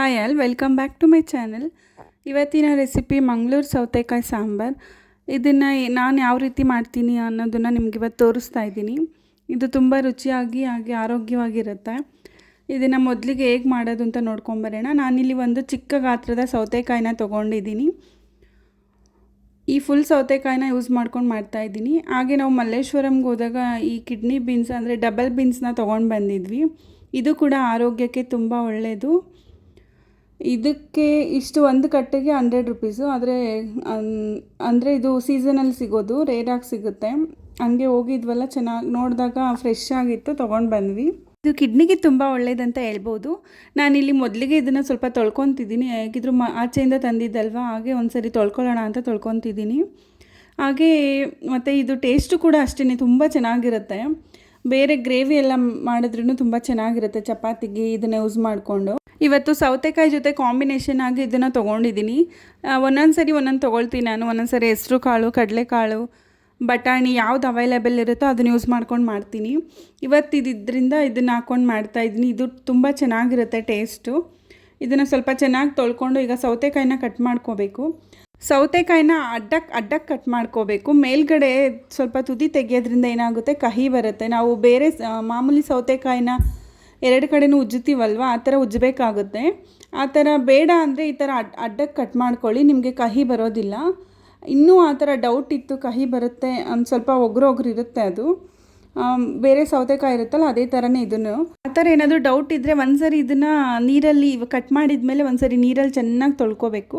Hi all welcome back to my channel ಇವತ್ತಿನ recipe Mangaluru ಸೌತೆಕಾಯಿ ಸಾಂಬಾರು. ಇದನ್ನು ನಾನು ಯಾವ ರೀತಿ ಮಾಡ್ತೀನಿ ಅನ್ನೋದನ್ನು ನಿಮ್ಗೆ ಇವತ್ತು ತೋರಿಸ್ತಾ ಇದ್ದೀನಿ. ಇದು ತುಂಬ ರುಚಿಯಾಗಿ ಹಾಗೆ ಆರೋಗ್ಯವಾಗಿರುತ್ತೆ. ಇದನ್ನು ಮೊದಲಿಗೆ ಹೇಗೆ ಮಾಡೋದು ಅಂತ ನೋಡ್ಕೊಂಬರೋಣ ನಾನಿಲ್ಲಿ ಒಂದು ಚಿಕ್ಕ ಗಾತ್ರದ ಸೌತೆಕಾಯಿನ ತೊಗೊಂಡಿದ್ದೀನಿ. ಈ ಫುಲ್ ಸೌತೆಕಾಯಿನ ಯೂಸ್ ಮಾಡ್ಕೊಂಡು ಮಾಡ್ತಾಯಿದ್ದೀನಿ ಹಾಗೆ ನಾವು ಮಲ್ಲೇಶ್ವರಂಗೆ ಹೋದಾಗ ಈ ಕಿಡ್ನಿ ಬೀನ್ಸ್ ಅಂದರೆ ಡಬಲ್ ಬೀನ್ಸ್ನ ತೊಗೊಂಡು ಬಂದಿದ್ವಿ. ಇದು ಕೂಡ ಆರೋಗ್ಯಕ್ಕೆ ತುಂಬ ಒಳ್ಳೆಯದು ಇದಕ್ಕೆ ಇಷ್ಟು ಒಂದು ಕಟ್ಟೆಗೆ ಹಂಡ್ರೆಡ್ ರುಪೀಸು ಆದರೆ ಅಂದರೆ ಇದು ಸೀಸನಲ್ಲಿ ಸಿಗೋದು ರೇರಾಗಿ ಸಿಗುತ್ತೆ. ಹಂಗೆ ಹೋಗಿದ್ವಲ್ಲ, ಚೆನ್ನಾಗಿ ನೋಡಿದಾಗ ಫ್ರೆಶ್ ಆಗಿತ್ತು, ತೊಗೊಂಡು ಬಂದ್ವಿ. ಇದು ಕಿಡ್ನಿಗೆ ತುಂಬ ಒಳ್ಳೇದಂತ ಹೇಳ್ಬೋದು. ನಾನಿಲ್ಲಿ ಮೊದಲಿಗೆ ಇದನ್ನು ಸ್ವಲ್ಪ ತೊಳ್ಕೊತಿದ್ದೀನಿ. ಹೇಗಿದ್ರು ಮ, ಆಚೆಯಿಂದ ತಂದಿದ್ದಲ್ವ? ಹಾಗೆ ಒಂದು ಸರಿ ತೊಳ್ಕೊಳ್ಳೋಣ ಅಂತ ತೊಳ್ಕೊತಿದ್ದೀನಿ. ಹಾಗೆ, ಮತ್ತು ಇದು ಟೇಸ್ಟು ಕೂಡ ಅಷ್ಟೇ ತುಂಬ ಚೆನ್ನಾಗಿರುತ್ತೆ. ಬೇರೆ ಗ್ರೇವಿ ಎಲ್ಲ ಮಾಡಿದ್ರೂ ತುಂಬ ಚೆನ್ನಾಗಿರುತ್ತೆ, ಚಪಾತಿಗೆ, ಇದನ್ನು ಯೂಸ್ ಮಾಡಿಕೊಂಡು. ಇವತ್ತು ಸೌತೆಕಾಯಿ ಜೊತೆ ಕಾಂಬಿನೇಷನ್ ಆಗಿ ಇದನ್ನು ತೊಗೊಂಡಿದ್ದೀನಿ ಒಂದೊಂದು ಸರಿ ಒಂದೊಂದು ತೊಗೊಳ್ತೀನಿ ನಾನು. ಒಂದೊಂದು ಸರಿ ಹೆಸ್ರು ಕಾಳು ಕಡಲೆಕಾಳು ಬಟಾಣಿ ಯಾವ್ದು ಅವೈಲೇಬಲ್ ಇರುತ್ತೋ ಅದನ್ನು ಯೂಸ್ ಮಾಡ್ಕೊಂಡು ಮಾಡ್ತೀನಿ. ಇವತ್ತು ಇದ್ರಿಂದ ಇದನ್ನು ಹಾಕ್ಕೊಂಡು ಮಾಡ್ತಾಯಿದ್ದೀನಿ ಇದು ತುಂಬ ಚೆನ್ನಾಗಿರುತ್ತೆ ಟೇಸ್ಟು ಇದನ್ನು ಸ್ವಲ್ಪ ಚೆನ್ನಾಗಿ ತೊಳ್ಕೊಂಡು ಈಗ ಸೌತೆಕಾಯಿನ ಕಟ್ ಮಾಡ್ಕೋಬೇಕು. ಸೌತೆಕಾಯಿನ ಅಡ್ಡಕ್ಕೆ ಅಡ್ಡಕ್ಕೆ ಕಟ್ ಮಾಡ್ಕೋಬೇಕು. ಮೇಲ್ಗಡೆ ಸ್ವಲ್ಪ ತುದಿ ತೆಗೆಯೋದ್ರಿಂದ ಏನಾಗುತ್ತೆ? ಕಹಿ ಬರುತ್ತೆ. ನಾವು ಬೇರೆ ಮಾಮೂಲಿ ಸೌತೆಕಾಯಿನ ಎರಡು ಕಡೆನೂ ಉಜ್ಜುತ್ತೀವಲ್ವ? ಆ ಥರ ಉಜ್ಜಬೇಕಾಗುತ್ತೆ. ಆ ಥರ ಬೇಡ ಅಂದರೆ ಈ ಥರ ಅಡ್, ಅಡ್ಡಕ್ಕೆ ಕಟ್ ಮಾಡ್ಕೊಳ್ಳಿ, ನಿಮಗೆ ಕಹಿ ಬರೋದಿಲ್ಲ. ಇನ್ನೂ ಆ ಥರ ಡೌಟ್ ಇತ್ತು, ಕಹಿ ಬರುತ್ತೆ ಒಂದು ಸ್ವಲ್ಪ ಒಗ್ರು ಒಗ್ರು ಇರುತ್ತೆ ಅದು. ಬೇರೆ ಸೌತೆಕಾಯಿ ಇರುತ್ತಲ್ಲ, ಅದೇ ಥರನೇ ಇದನ್ನು. ಆ ಥರ ಏನಾದರೂ ಡೌಟ್ ಇದ್ದರೆ ಒಂದ್ಸರಿ ಇದನ್ನು ನೀರಲ್ಲಿ ಕಟ್ ಮಾಡಿದ ಮೇಲೆ ಒಂದ್ಸರಿ ನೀರಲ್ಲಿ ಚೆನ್ನಾಗಿ ತೊಳ್ಕೊಬೇಕು.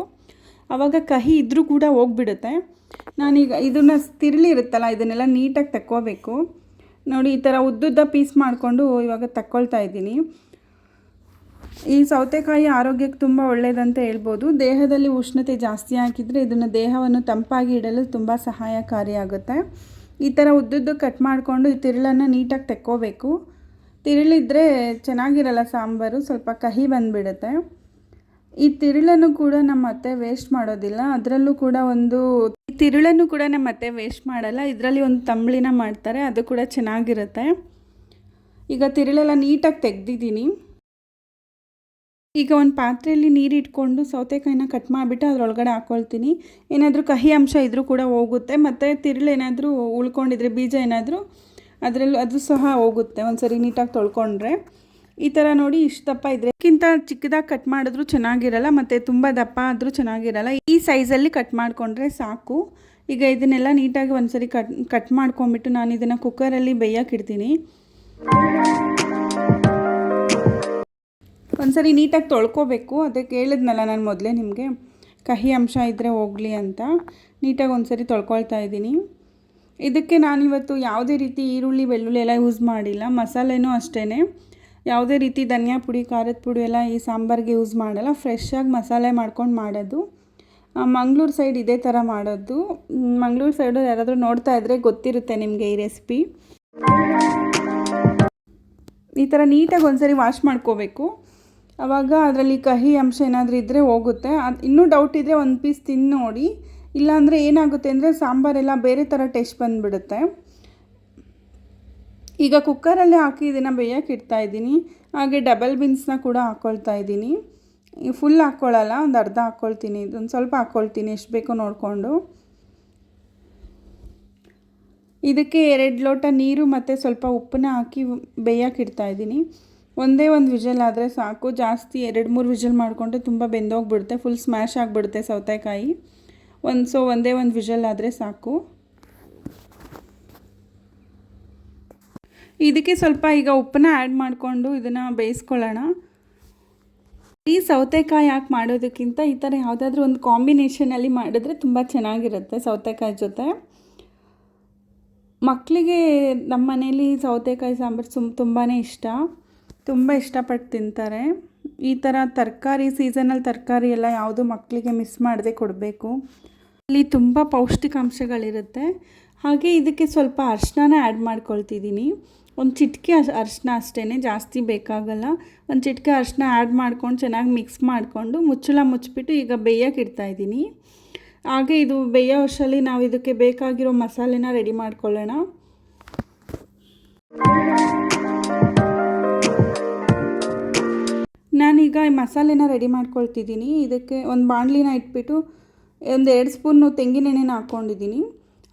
ಆವಾಗ ಕಹಿ ಇದ್ದರೂ ಕೂಡ ಹೋಗ್ಬಿಡುತ್ತೆ. ನಾನೀಗ ಇದನ್ನು ತಿರುಳಿ ಇರುತ್ತಲ್ಲ ಇದನ್ನೆಲ್ಲ ನೀಟಾಗಿ ತಕ್ಕೋಬೇಕು. ನೋಡಿ, ಈ ಥರ ಉದ್ದುದ್ದ ಪೀಸ್ ಮಾಡಿಕೊಂಡು ಇವಾಗ ತಕ್ಕೊಳ್ತಾ ಇದ್ದೀನಿ. ಈ ಸೌತೆಕಾಯಿ ಆರೋಗ್ಯಕ್ಕೆ ತುಂಬ ಒಳ್ಳೆಯದಂತ ಹೇಳ್ಬೋದು. ದೇಹದಲ್ಲಿ ಉಷ್ಣತೆ ಜಾಸ್ತಿ ಹಾಕಿದರೆ ಇದನ್ನು ದೇಹವನ್ನು ತಂಪಾಗಿ ಇಡಲು ತುಂಬ ಸಹಾಯಕಾರಿಯಾಗುತ್ತೆ ಈ ಥರ ಉದ್ದುದ್ದು ಕಟ್ ಮಾಡಿಕೊಂಡು ಈ ತಿರುಳನ್ನು ನೀಟಾಗಿ ತೆಕ್ಕೋಬೇಕು. ತಿರುಳಿದ್ರೆ ಚೆನ್ನಾಗಿರಲ್ಲ ಸಾಂಬಾರು, ಸ್ವಲ್ಪ ಕಹಿ ಬಂದುಬಿಡುತ್ತೆ. ಈ ತಿರುಳನ್ನು ಕೂಡ ನಮ್ಮ ಅತ್ತೆ ವೇಸ್ಟ್ ಮಾಡೋದಿಲ್ಲ. ಅದರಲ್ಲೂ ಕೂಡ ಒಂದು ತಿರುಳನ್ನು ಕೂಡ ನಮ್ಮ ಅತ್ತೆ ವೇಸ್ಟ್ ಮಾಡಲ್ಲ. ಇದರಲ್ಲಿ ಒಂದು ತಂಬಳಿನ ಮಾಡ್ತಾರೆ. ಅದು ಕೂಡ ಚೆನ್ನಾಗಿರುತ್ತೆ. ಈಗ ತಿರುಳೆಲ್ಲ ನೀಟಾಗಿ ತೆಗ್ದಿದ್ದೀನಿ. ಈಗ ಒಂದು ಪಾತ್ರೆಯಲ್ಲಿ ನೀರು ಇಟ್ಕೊಂಡು ಸೌತೆಕಾಯಿನ ಕಟ್ ಮಾಡಿಬಿಟ್ಟು ಅದರೊಳಗಡೆ ಹಾಕ್ಕೊಳ್ತೀನಿ ಏನಾದರೂ ಕಹಿ ಅಂಶ ಇದ್ದರೂ ಕೂಡ ಹೋಗುತ್ತೆ. ಮತ್ತು ತಿರುಳು ಏನಾದರೂ ಉಳ್ಕೊಂಡಿದ್ರೆ ಬೀಜ ಏನಾದರೂ ಅದರಲ್ಲೂ ಅದು ಸಹ ಹೋಗುತ್ತೆ. ಒಂದು ಸರಿ ನೀಟಾಗಿ ತೊಳ್ಕೊಂಡ್ರೆ. ಈ ಥರ ನೋಡಿ ಇಷ್ಟು ದಪ್ಪ ಇದ್ರೆ ಇದಕ್ಕಿಂತ ಚಿಕ್ಕದಾಗಿ ಕಟ್ ಮಾಡಿದ್ರು ಚೆನ್ನಾಗಿರಲ್ಲ, ಮತ್ತು ತುಂಬ ದಪ್ಪ ಆದರೂ ಚೆನ್ನಾಗಿರಲ್ಲ. ಈ ಸೈಜಲ್ಲಿ ಕಟ್ ಮಾಡಿಕೊಂಡ್ರೆ ಸಾಕು. ಈಗ ಇದನ್ನೆಲ್ಲ ನೀಟಾಗಿ ಒಂದ್ಸರಿ ಕಟ್ ಕಟ್ ಮಾಡ್ಕೊಂಬಿಟ್ಟು ನಾನು ಇದನ್ನು ಕುಕ್ಕರಲ್ಲಿ ಬೇಯಕ್ಕೆ ಇಡ್ತೀನಿ. ಒಂದ್ಸರಿ ನೀಟಾಗಿ ತೊಳ್ಕೊಬೇಕು. ಅದಕ್ಕೆ ಹೇಳಿದ್ನಲ್ಲ ನಾನು ಮೊದಲೇ ನಿಮಗೆ. ಕಹಿ ಅಂಶ ಇದ್ದರೆ ಹೋಗಲಿ ಅಂತ. ನೀಟಾಗಿ ಒಂದ್ಸರಿ ತೊಳ್ಕೊಳ್ತಾ ಇದ್ದೀನಿ. ಇದಕ್ಕೆ ನಾನಿವತ್ತು ಯಾವುದೇ ರೀತಿ ಈರುಳ್ಳಿ, ಬೆಳ್ಳುಳ್ಳಿ ಎಲ್ಲ ಯೂಸ್ ಮಾಡಿಲ್ಲ. ಮಸಾಲೆನೂ ಅಷ್ಟೇ ಯಾವುದೇ ರೀತಿ ಧನಿಯಾ ಪುಡಿ, ಖಾರದ ಪುಡಿ ಎಲ್ಲ ಈ ಸಾಂಬಾರಿಗೆ ಯೂಸ್ ಮಾಡಲ್ಲ. ಫ್ರೆಶ್ಶಾಗಿ ಮಸಾಲೆ ಮಾಡ್ಕೊಂಡು ಮಾಡೋದು. ಮಂಗಳೂರು ಸೈಡ್ ಇದೇ ಥರ ಮಾಡೋದು. ಮಂಗಳೂರು ಸೈಡು ಯಾರಾದರೂ ನೋಡ್ತಾ ಇದ್ದರೆ ಗೊತ್ತಿರುತ್ತೆ ನಿಮಗೆ ಈ ರೆಸಿಪಿ ಈ ಥರ ನೀಟಾಗಿ ಒಂದ್ಸರಿ ವಾಶ್ ಮಾಡ್ಕೋಬೇಕು. ಆವಾಗ ಅದರಲ್ಲಿ ಕಹಿ ಅಂಶ ಏನಾದರೂ ಇದ್ದರೆ ಹೋಗುತ್ತೆ. ಅದು ಇನ್ನೂ ಡೌಟ್ ಇದ್ದರೆ ಒಂದು ಪೀಸ್ ತಿಂದು ನೋಡಿ. ಇಲ್ಲಾಂದರೆ ಏನಾಗುತ್ತೆ ಅಂದರೆ ಸಾಂಬಾರೆಲ್ಲ ಬೇರೆ ಥರ ಟೇಸ್ಟ್ ಬಂದುಬಿಡುತ್ತೆ. ಈಗ ಕುಕ್ಕರಲ್ಲಿ ಹಾಕಿ ಇದನ್ನು ಬೇಯಕ್ಕೆ ಇಡ್ತಾ ಇದ್ದೀನಿ. ಹಾಗೆ ಡಬಲ್ ಬೀನ್ಸ್ನ ಕೂಡ ಹಾಕ್ಕೊಳ್ತಾ ಇದ್ದೀನಿ. ಫುಲ್ ಹಾಕ್ಕೊಳ್ಳಲ್ಲ ಒಂದು ಅರ್ಧ ಹಾಕ್ಕೊಳ್ತೀನಿ ಇದೊಂದು ಸ್ವಲ್ಪ ಹಾಕ್ಕೊಳ್ತೀನಿ ಎಷ್ಟು ಬೇಕೋ ನೋಡಿಕೊಂಡು. ಇದಕ್ಕೆ ಎರಡು ಲೋಟ ನೀರು ಮತ್ತು ಸ್ವಲ್ಪ ಉಪ್ಪನ್ನ ಹಾಕಿ ಬೇಯಕ್ಕೆ ಇಡ್ತಾ ಇದ್ದೀನಿ. ಒಂದೇ ಒಂದು ವಿಜಲ್ ಆದರೆ ಸಾಕು. ಜಾಸ್ತಿ ಎರಡು ಮೂರು ವಿಜಲ್ ಮಾಡಿಕೊಂಡ್ರೆ ತುಂಬ ಬೆಂದೋಗಿಬಿಡುತ್ತೆ. ಫುಲ್ ಸ್ಮ್ಯಾಶ್ ಆಗಿಬಿಡುತ್ತೆ ಸೌತೆಕಾಯಿ. ಒಂದು ಸೊ ಒಂದೇ ಒಂದು ವಿಜಲ್ ಆದರೆ ಸಾಕು. ಇದಕ್ಕೆ ಸ್ವಲ್ಪ ಈಗ ಉಪ್ಪನ್ನ ಆ್ಯಡ್ ಮಾಡಿಕೊಂಡು ಇದನ್ನು ಬೇಯಿಸ್ಕೊಳ್ಳೋಣ. ಈ ಸೌತೆಕಾಯಿ ಹಾಕಿ ಮಾಡೋದಕ್ಕಿಂತ ಈ ಥರ ಯಾವುದಾದ್ರೂ ಒಂದು ಕಾಂಬಿನೇಷನಲ್ಲಿ ಮಾಡಿದ್ರೆ ತುಂಬ ಚೆನ್ನಾಗಿರುತ್ತೆ ಸೌತೆಕಾಯಿ ಜೊತೆ. ಮಕ್ಕಳಿಗೆ ನಮ್ಮ ಮನೇಲಿ ಸೌತೆಕಾಯಿ ಸಾಂಬಾರು ಸುಮ್ ತುಂಬಾ ಇಷ್ಟ. ತುಂಬ ಇಷ್ಟಪಟ್ಟು ತಿಂತಾರೆ. ಈ ಥರ ತರಕಾರಿ ಸೀಸನಲ್ಲಿ ತರಕಾರಿ ಎಲ್ಲ ಯಾವುದು ಮಕ್ಕಳಿಗೆ ಮಿಸ್ ಮಾಡದೆ ಕೊಡಬೇಕು. ಇಲ್ಲಿ ತುಂಬ ಪೌಷ್ಟಿಕಾಂಶಗಳಿರುತ್ತೆ. ಹಾಗೆ ಇದಕ್ಕೆ ಸ್ವಲ್ಪ ಅರ್ಶಿನ ಆ್ಯಡ್ ಮಾಡ್ಕೊಳ್ತಿದ್ದೀನಿ. ಒಂದು ಚಿಟಿಕೆ ಅರಿಶಿನ ಅಷ್ಟೇ ಜಾಸ್ತಿ ಬೇಕಾಗಲ್ಲ. ಒಂದು ಚಿಟಿಕೆ ಅರಿಶಿನ ಆ್ಯಡ್ ಮಾಡ್ಕೊಂಡು ಚೆನ್ನಾಗಿ ಮಿಕ್ಸ್ ಮಾಡಿಕೊಂಡು ಮುಚ್ಚಳ ಮುಚ್ಚಿಬಿಟ್ಟು ಈಗ ಬೇಯಕ್ಕೆ ಇಡ್ತಾಯಿದ್ದೀನಿ ಹಾಗೆ ಇದು ಬೇಯೋ ವರ್ಷದಲ್ಲಿ ನಾವು ಇದಕ್ಕೆ ಬೇಕಾಗಿರೋ ಮಸಾಲೆನ ರೆಡಿ ಮಾಡ್ಕೊಳ್ಳೋಣ. ನಾನೀಗ ಈ ಮಸಾಲೆನ ರೆಡಿ ಮಾಡ್ಕೊಳ್ತಿದ್ದೀನಿ. ಇದಕ್ಕೆ ಒಂದು ಬಾಣಲಿನ ಇಟ್ಬಿಟ್ಟು ಒಂದು ಎರಡು ಸ್ಪೂನು ತೆಂಗಿನೆಣ್ಣೆನ ಹಾಕ್ಕೊಂಡಿದ್ದೀನಿ.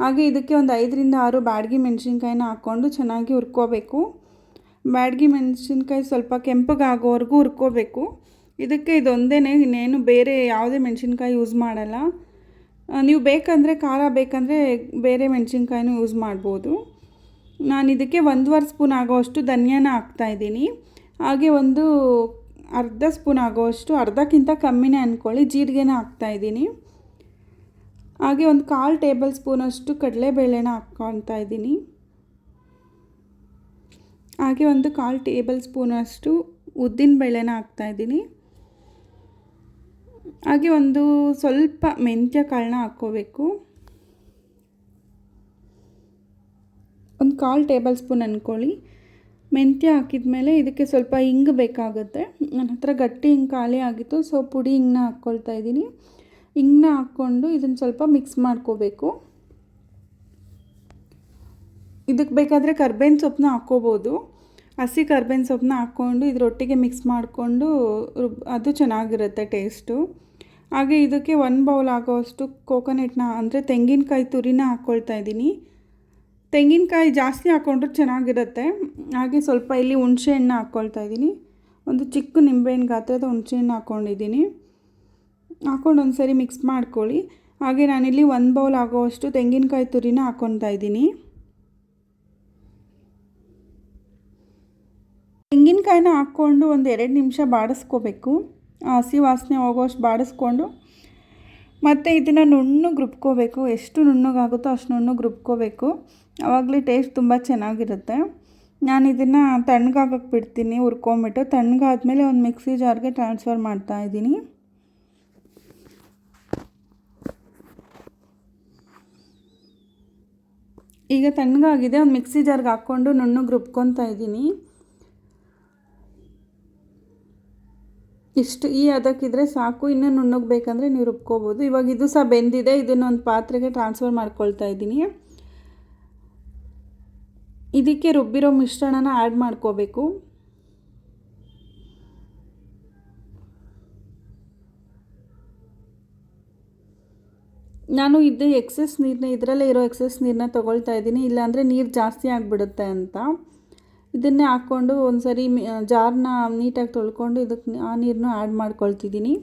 ಹಾಗೆ ಇದಕ್ಕೆ ಒಂದು ಐದರಿಂದ ಆರು ಬ್ಯಾಡಗಿ ಮೆಣಸಿನ್ಕಾಯಿನ ಹಾಕ್ಕೊಂಡು ಚೆನ್ನಾಗಿ ಹುರ್ಕೋಬೇಕು. ಬ್ಯಾಡಗಿ ಮೆಣಸಿನ್ಕಾಯಿ ಸ್ವಲ್ಪ ಕೆಂಪಗಾಗೋವರೆಗೂ ಹುರ್ಕೋಬೇಕು. ಇದಕ್ಕೆ ಇದೊಂದೇ ಇನ್ನೇನು ಬೇರೆ ಯಾವುದೇ ಮೆಣಸಿನ್ಕಾಯಿ ಯೂಸ್ ಮಾಡಲ್ಲ. ನೀವು ಬೇಕಂದರೆ ಖಾರ ಬೇಕಂದರೆ ಬೇರೆ ಮೆಣಸಿನ್ಕಾಯಿನೂ ಯೂಸ್ ಮಾಡ್ಬೋದು. ನಾನು ಇದಕ್ಕೆ ಒಂದೂವರೆ ಸ್ಪೂನ್ ಆಗೋವಷ್ಟು ಧನಿಯಾನ ಹಾಕ್ತಾಯಿದ್ದೀನಿ ಹಾಗೆ ಒಂದು ಅರ್ಧ ಸ್ಪೂನ್ ಆಗೋವಷ್ಟು, ಅರ್ಧಕ್ಕಿಂತ ಕಮ್ಮಿನೇ ಅಂದ್ಕೊಳ್ಳಿ ಜೀರಿಗೆನ ಹಾಕ್ತಾಯಿದ್ದೀನಿ ಹಾಗೆ ಒಂದು ಕಾಲು ಟೇಬಲ್ ಸ್ಪೂನಷ್ಟು ಕಡಲೆಬೇಳೆನ ಹಾಕ್ಕೊತಾ ಇದ್ದೀನಿ. ಹಾಗೆ ಒಂದು ಕಾಲು ಟೇಬಲ್ ಸ್ಪೂನಷ್ಟು ಉದ್ದಿನ ಬೇಳೆನ ಹಾಕ್ತಾಯಿದ್ದೀನಿ ಹಾಗೆ ಒಂದು ಸ್ವಲ್ಪ ಮೆಂತ್ಯ ಕಾಳನ್ನ ಹಾಕ್ಕೋಬೇಕು. ಒಂದು ಕಾಲು ಟೇಬಲ್ ಸ್ಪೂನ್ ಅಂದ್ಕೊಳ್ಳಿ ಮೆಂತ್ಯ ಹಾಕಿದ ಮೇಲೆ ಇದಕ್ಕೆ ಸ್ವಲ್ಪ ಹಿಂಗೆ ಬೇಕಾಗುತ್ತೆ. ನನ್ನ ಹತ್ರ ಗಟ್ಟಿ ಹಿಂಗೆ ಖಾಲಿ ಆಗಿತ್ತು, ಸೊ ಪುಡಿ ಹಿಂಗನ್ನ ಹಾಕ್ಕೊಳ್ತಾ ಇದ್ದೀನಿ. ಹಿಂಗನ್ನ ಹಾಕ್ಕೊಂಡು ಇದನ್ನು ಸ್ವಲ್ಪ ಮಿಕ್ಸ್ ಮಾಡ್ಕೋಬೇಕು. ಇದಕ್ಕೆ ಬೇಕಾದರೆ ಕರ್ಬೇವಿನ ಸೊಪ್ಪನ್ನ ಹಾಕ್ಕೋಬೋದು. ಹಸಿ ಕರ್ಬೇವಿನ ಸೊಪ್ಪನ್ನ ಹಾಕ್ಕೊಂಡು ಇದರೊಟ್ಟಿಗೆ ಮಿಕ್ಸ್ ಮಾಡಿಕೊಂಡು ಅದು ಚೆನ್ನಾಗಿರುತ್ತೆ ಟೇಸ್ಟು. ಹಾಗೆ ಇದಕ್ಕೆ ಒಂದು ಬೌಲ್ ಆಗೋವಷ್ಟು ಕೋಕೋನೆಟ್ನ, ಅಂದರೆ ತೆಂಗಿನಕಾಯಿ ತುರಿನ ಹಾಕ್ಕೊಳ್ತಾ ಇದ್ದೀನಿ. ತೆಂಗಿನಕಾಯಿ ಜಾಸ್ತಿ ಹಾಕ್ಕೊಂಡ್ರೆ ಚೆನ್ನಾಗಿರುತ್ತೆ. ಹಾಗೆ ಸ್ವಲ್ಪ ಇಲ್ಲಿ ಹುಣಸೆಹಣ್ಣು ಹಾಕ್ಕೊಳ್ತಾ ಇದ್ದೀನಿ. ಒಂದು ಚಿಕ್ಕ ನಿಂಬೆಹಣ್ಣು ಗಾತ್ರದ ಹುಣಸೆಹಣ್ಣು ಹಾಕ್ಕೊಂಡಿದ್ದೀನಿ ಹಾಕ್ಕೊಂಡು ಒಂದು ಸರಿ ಮಿಕ್ಸ್ ಮಾಡ್ಕೊಳ್ಳಿ. ಹಾಗೆ ನಾನಿಲ್ಲಿ ಒಂದು ಬೌಲ್ ಆಗೋವಷ್ಟು ತೆಂಗಿನಕಾಯಿ ತುರಿನ ಹಾಕ್ಕೊತಾ ಇದ್ದೀನಿ. ತೆಂಗಿನಕಾಯಿನ ಹಾಕ್ಕೊಂಡು ಒಂದು ಎರಡು ನಿಮಿಷ ಬಾಡಿಸ್ಕೋಬೇಕು. ಹಸಿ ವಾಸನೆ ಹೋಗೋಷ್ಟು ಬಾಡಿಸ್ಕೊಂಡು ಮತ್ತು ಇದನ್ನು ನುಣ್ಣು ರುಬ್ಕೋಬೇಕು. ಎಷ್ಟು ನುಣ್ಣಗಾಗುತ್ತೋ ಅಷ್ಟು ನುಣ್ಣು ರುಬ್ಕೋಬೇಕು. ಆವಾಗಲೇ ಟೇಸ್ಟ್ ತುಂಬ ಚೆನ್ನಾಗಿರುತ್ತೆ. ನಾನು ಇದನ್ನು ತಣ್ಣಗಾಗಕ್ಕೆ ಬಿಡ್ತೀನಿ, ಹುರ್ಕೊಂಬಿಟ್ಟು. ತಣ್ಣಗಾದ್ಮೇಲೆ ಒಂದು ಮಿಕ್ಸಿ ಜಾರ್ಗೆ ಟ್ರಾನ್ಸ್ಫರ್ ಮಾಡ್ತಾ ಈಗ ತಣ್ಣಗಾಗಿದೆ, ಒಂದು ಮಿಕ್ಸಿ ಜಾರ್ಗೆ ಹಾಕ್ಕೊಂಡು ನುಣ್ಣಗೆ ರುಬ್ಕೊತಾ ಇದ್ದೀನಿ. ಇಷ್ಟು, ಈ ಅದಕ್ಕಿದ್ರೆ ಸಾಕು. ಇನ್ನೂ ನುಣ್ಣಗೆ ಬೇಕಂದರೆ ನೀವು ರುಬ್ಕೋಬೋದು. ಇವಾಗ ಇದು ಸಹ ಬೆಂದಿದೆ, ಇದನ್ನು ಒಂದು ಪಾತ್ರೆಗೆ ಟ್ರಾನ್ಸ್ಫರ್ ಮಾಡ್ಕೊಳ್ತಾ ಇದ್ದೀನಿ. ಇದಕ್ಕೆ ರುಬ್ಬಿರೋ ಮಿಶ್ರಣನ ಆ್ಯಡ್ ಮಾಡ್ಕೋಬೇಕು. ನಾನು ಇದು ಎಕ್ಸೆಸ್ ನೀರನ್ನ ಇದರಲ್ಲೇ ಇರೋ ಎಕ್ಸೆಸ್ ನೀರನ್ನ ತೊಗೊಳ್ತಾ ಇದ್ದೀನಿ. ಇಲ್ಲಾಂದರೆ ನೀರು ಜಾಸ್ತಿ ಆಗಿಬಿಡುತ್ತೆ ಅಂತ. ಇದನ್ನೇ ಹಾಕ್ಕೊಂಡು ಒಂದು ಸರಿ ಜಾರ್ನ ನೀಟಾಗಿ ತೊಳ್ಕೊಂಡು ಇದಕ್ಕೆ ಆ ನೀರನ್ನು ಆ್ಯಡ್ ಮಾಡ್ಕೊಳ್ತಿದ್ದೀನಿ.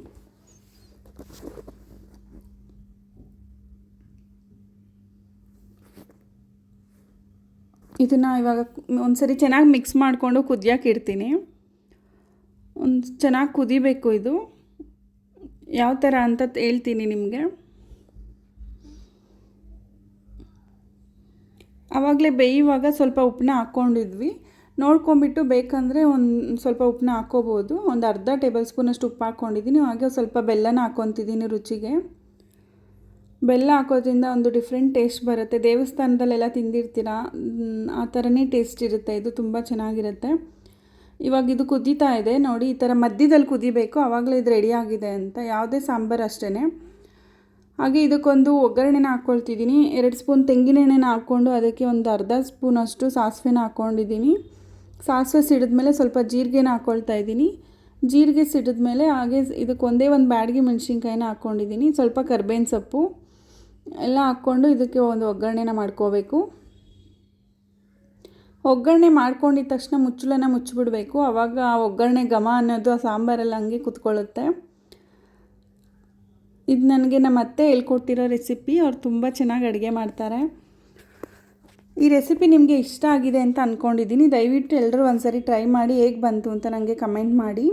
ಇದನ್ನು ಇವಾಗ ಒಂದು ಸರಿ ಚೆನ್ನಾಗಿ ಮಿಕ್ಸ್ ಮಾಡಿಕೊಂಡು ಕುದಿಯೋಕೆ ಇಡ್ತೀನಿ. ಒಂದು ಚೆನ್ನಾಗಿ ಕುದಿಬೇಕು ಇದು. ಯಾವ ಥರ ಅಂತ ಹೇಳ್ತೀನಿ ನಿಮಗೆ. ಆವಾಗಲೇ ಬೇಯುವಾಗ ಸ್ವಲ್ಪ ಉಪ್ಪನ್ನ ಹಾಕ್ಕೊಂಡಿದ್ವಿ. ನೋಡ್ಕೊಂಬಿಟ್ಟು ಬೇಕಂದರೆ ಒಂದು ಸ್ವಲ್ಪ ಉಪ್ಪನ್ನ ಹಾಕ್ಕೋಬೋದು. ಒಂದು ಅರ್ಧ ಟೇಬಲ್ ಸ್ಪೂನಷ್ಟು ಉಪ್ಪು ಹಾಕ್ಕೊಂಡಿದ್ದೀನಿ. ಹಾಗೆ ಸ್ವಲ್ಪ ಬೆಲ್ಲನ ಹಾಕ್ಕೊತಿದ್ದೀನಿ ರುಚಿಗೆ. ಬೆಲ್ಲ ಹಾಕೋದ್ರಿಂದ ಒಂದು ಡಿಫ್ರೆಂಟ್ ಟೇಸ್ಟ್ ಬರುತ್ತೆ. ದೇವಸ್ಥಾನದಲ್ಲೆಲ್ಲ ತಿಂದಿರ್ತೀರ? ಆ ಥರನೇ ಟೇಸ್ಟ್ ಇರುತ್ತೆ. ಇದು ತುಂಬ ಚೆನ್ನಾಗಿರುತ್ತೆ. ಇವಾಗ ಇದು ಕುದೀತಾ ಇದೆ. ನೋಡಿ, ಈ ಥರ ಮಧ್ಯದಲ್ಲಿ ಕುದಿಬೇಕು. ಆವಾಗಲೇ ಇದು ರೆಡಿ ಆಗಿದೆ ಅಂತ. ಯಾವುದೇ ಸಾಂಬಾರು ಅಷ್ಟೇ ಹಾಗೆ ಇದಕ್ಕೊಂದು ಒಗ್ಗರಣೆನ ಹಾಕ್ಕೊಳ್ತಿದ್ದೀನಿ. ಎರಡು ಸ್ಪೂನ್ ತೆಂಗಿನೆಣ್ಣೆನ ಹಾಕ್ಕೊಂಡು ಅದಕ್ಕೆ ಒಂದು ಅರ್ಧ ಸ್ಪೂನ್ ಅಷ್ಟು ಸಾಸಿವೆನ ಹಾಕ್ಕೊಂಡಿದ್ದೀನಿ. ಸಾಸಿವೆ ಸಿಡಿದ್ಮೇಲೆ ಸ್ವಲ್ಪ ಜೀರಿಗೆನ ಹಾಕ್ಕೊಳ್ತಾ ಇದ್ದೀನಿ. ಜೀರಿಗೆ ಸಿಡಿದ್ಮೇಲೆ ಹಾಗೆ ಇದಕ್ಕೆ ಒಂದೇ ಒಂದು ಬ್ಯಾಡಿಗೆ ಮೆಣಸಿನ್ಕಾಯಿನ ಹಾಕ್ಕೊಂಡಿದ್ದೀನಿ. ಸ್ವಲ್ಪ ಕರ್ಬೇವಿನ ಸೊಪ್ಪು ಎಲ್ಲ ಹಾಕ್ಕೊಂಡು ಇದಕ್ಕೆ ಒಂದು ಒಗ್ಗರಣೆನ ಮಾಡ್ಕೋಬೇಕು. ಒಗ್ಗರಣೆ ಮಾಡ್ಕೊಂಡಿದ್ದ ತಕ್ಷಣ ಮುಚ್ಚಳನ ಮುಚ್ಚಿಬಿಡಬೇಕು. ಆವಾಗ ಆ ಒಗ್ಗರಣೆ ಘಮ ಅನ್ನೋದು ಆ ಸಾಂಬಾರೆಲ್ಲ ಹಂಗೆ ಕುತ್ಕೊಳ್ಳುತ್ತೆ. ಇದು ನನಗೆ ನಮ್ಮ ಅತ್ತೆ ಹೇಳ್ಕೊಟ್ಟಿರೋ ರೆಸಿಪಿ, ಅವ್ರು ತುಂಬ ಚೆನ್ನಾಗಿ ಅಡುಗೆ ಮಾಡ್ತಾರೆ. ಈ ರೆಸಿಪಿ ನಿಮಗೆ ಇಷ್ಟ ಆಗಿದೆ ಅಂತ ಅಂದ್ಕೊಂಡಿದ್ದೀನಿ ದಯವಿಟ್ಟು ಎಲ್ಲರೂ ಒಂದ್ಸರಿ ಟ್ರೈ ಮಾಡಿ, ಹೇಗೆ ಬಂತು ಅಂತ ನನಗೆ ಕಮೆಂಟ್ ಮಾಡಿ.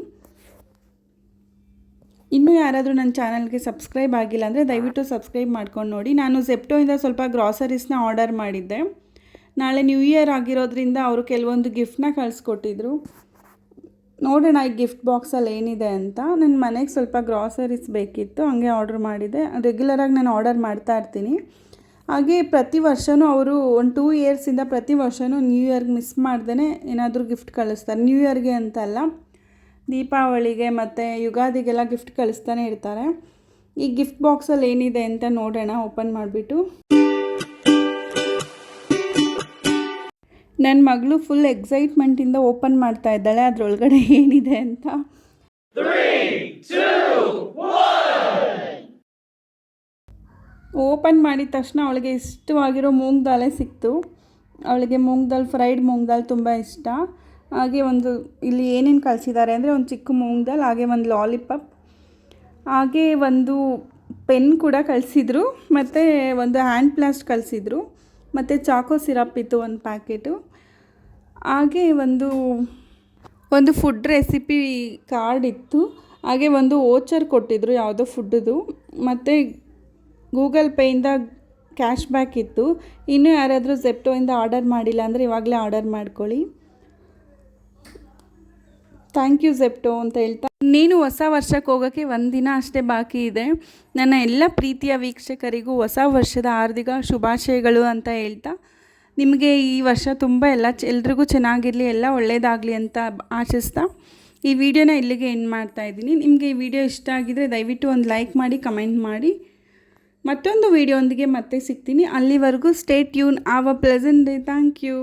ಇನ್ನೂ ಯಾರಾದರೂ ನನ್ನ ಚಾನಲ್ಗೆ ಸಬ್ಸ್ಕ್ರೈಬ್ ಆಗಿಲ್ಲ ಅಂದರೆ ದಯವಿಟ್ಟು ಸಬ್ಸ್ಕ್ರೈಬ್ ಮಾಡ್ಕೊಂಡು ನೋಡಿ. ನಾನು ಜೆಪ್ಟೋಯಿಂದ ಸ್ವಲ್ಪ ಗ್ರಾಸರೀಸ್ನ ಆರ್ಡರ್ ಮಾಡಿದ್ದೆ. ನಾಳೆ ನ್ಯೂ ಇಯರ್ ಆಗಿರೋದ್ರಿಂದ ಅವರು ಕೆಲವೊಂದು ಗಿಫ್ಟನ್ನ ಕಳಿಸ್ಕೊಟ್ಟಿದ್ರು. ನೋಡೋಣ ಈ ಗಿಫ್ಟ್ ಬಾಕ್ಸಲ್ಲಿ ಏನಿದೆ ಅಂತ. ನನ್ನ ಮನೆಗೆ ಸ್ವಲ್ಪ ಗ್ರಾಸರೀಸ್ ಬೇಕಿತ್ತು, ಹಂಗೆ ಆರ್ಡ್ರ್ ಮಾಡಿದೆ. ರೆಗ್ಯುಲರಾಗಿ ನಾನು ಆರ್ಡರ್ ಮಾಡ್ತಾ ಇರ್ತೀನಿ. ಹಾಗೆ ಪ್ರತಿ ವರ್ಷವೂ ಅವರು ಒಂದು ಟೂ ಇಯರ್ಸಿಂದ ಪ್ರತಿ ವರ್ಷವೂ ನ್ಯೂ ಇಯರ್ಗೆ ಮಿಸ್ ಮಾಡ್ದೇ ಏನಾದರೂ ಗಿಫ್ಟ್ ಕಳಿಸ್ತಾರೆ. ನ್ಯೂ ಇಯರ್ಗೆ ಅಂತಲ್ಲ ದೀಪಾವಳಿಗೆ ಮತ್ತು ಯುಗಾದಿಗೆಲ್ಲ ಗಿಫ್ಟ್ ಕಳಿಸ್ತಾನೆ ಇರ್ತಾರೆ. ಈ ಗಿಫ್ಟ್ ಬಾಕ್ಸಲ್ಲಿ ಏನಿದೆ ಅಂತ ನೋಡೋಣ ಓಪನ್ ಮಾಡಿಬಿಟ್ಟು. ನನ್ನ ಮಗಳು ಫುಲ್ ಎಕ್ಸೈಟ್ಮೆಂಟಿಂದ ಓಪನ್ ಮಾಡ್ತಾ ಇದ್ದಾಳೆ, ಅದರೊಳಗಡೆ ಏನಿದೆ ಅಂತ. ಓಪನ್ ಮಾಡಿದ ತಕ್ಷಣ ಅವಳಿಗೆ ಇಷ್ಟವಾಗಿರೋ ಮೂಂಗ್ ದಾಲೇ ಸಿಕ್ತು. ಅವಳಿಗೆ ಮೂಂಗ್ ದಾಲ್ ಫ್ರೈಡ್ ಮೂಂಗ್ ದಾಲ್ ತುಂಬ ಇಷ್ಟ. ಹಾಗೆ ಒಂದು, ಇಲ್ಲಿ ಏನೇನು ಕಳಿಸಿದ್ದಾರೆ ಅಂದರೆ ಒಂದು ಚಿಕ್ಕ ಮೂಂಗ್ ದಾಲ್ ಹಾಗೆ ಒಂದು ಲಾಲಿಪಾಪ್ ಹಾಗೆ ಒಂದು ಪೆನ್ ಕೂಡ ಕಳಿಸಿದ್ರು, ಮತ್ತು ಒಂದು ಹ್ಯಾಂಡ್ ಪ್ಲಾಸ್ಟ್ ಕಳಿಸಿದ್ರು. ಮತ್ತು ಚಾಕೋ ಸಿರಪ್ ಇತ್ತು ಒಂದು ಪ್ಯಾಕೆಟು ಹಾಗೆ ಒಂದು ಒಂದು ಫುಡ್ ರೆಸಿಪಿ ಕಾರ್ಡ್ ಇತ್ತು. ಹಾಗೆ ಒಂದು ಓಚರ್ ಕೊಟ್ಟಿದ್ರು ಯಾವುದೋ ಫುಡ್ಡದು ಮತ್ತು ಗೂಗಲ್ ಪೇಯಿಂದ ಕ್ಯಾಶ್ ಬ್ಯಾಕ್ ಇತ್ತು. ಇನ್ನೂ ಯಾರಾದರೂ ಜೆಪ್ಟೋಯಿಂದ ಆರ್ಡರ್ ಮಾಡಿಲ್ಲ ಅಂದರೆ ಇವಾಗಲೇ ಆರ್ಡರ್ ಮಾಡ್ಕೊಳ್ಳಿ. ಥ್ಯಾಂಕ್ ಯು ಜೆಪ್ಟೋ ಅಂತ ಹೇಳ್ತಾ. ನೀನು ಹೊಸ ವರ್ಷಕ್ಕೆ ಹೋಗೋಕ್ಕೆ ಒಂದಿನ ಅಷ್ಟೇ ಬಾಕಿ ಇದೆ. ನನ್ನ ಎಲ್ಲ ಪ್ರೀತಿಯ ವೀಕ್ಷಕರಿಗೂ ಹೊಸ ವರ್ಷದ ಹಾರ್ದಿಕ ಶುಭಾಶಯಗಳು ಅಂತ ಹೇಳ್ತಾ. ನಿಮಗೆ ಈ ವರ್ಷ ತುಂಬ ಎಲ್ಲ ಎಲ್ರಿಗೂ ಚೆನ್ನಾಗಿರಲಿ, ಎಲ್ಲ ಒಳ್ಳೆಯದಾಗಲಿ ಅಂತ ಆಶಿಸ್ತಾ ಈ ವಿಡಿಯೋನ ಇಲ್ಲಿಗೆ ಎಂಡ್ ಮಾಡ್ತಾ ಇದ್ದೀನಿ. ನಿಮಗೆ ಈ ವಿಡಿಯೋ ಇಷ್ಟ ಆಗಿದರೆ ದಯವಿಟ್ಟು ಒಂದು ಲೈಕ್ ಮಾಡಿ, ಕಮೆಂಟ್ ಮಾಡಿ. ಮತ್ತೊಂದು ವಿಡಿಯೋಂದಿಗೆ ಮತ್ತೆ ಸಿಗ್ತೀನಿ. ಅಲ್ಲಿವರೆಗೂ stay tune have a pleasant day thank you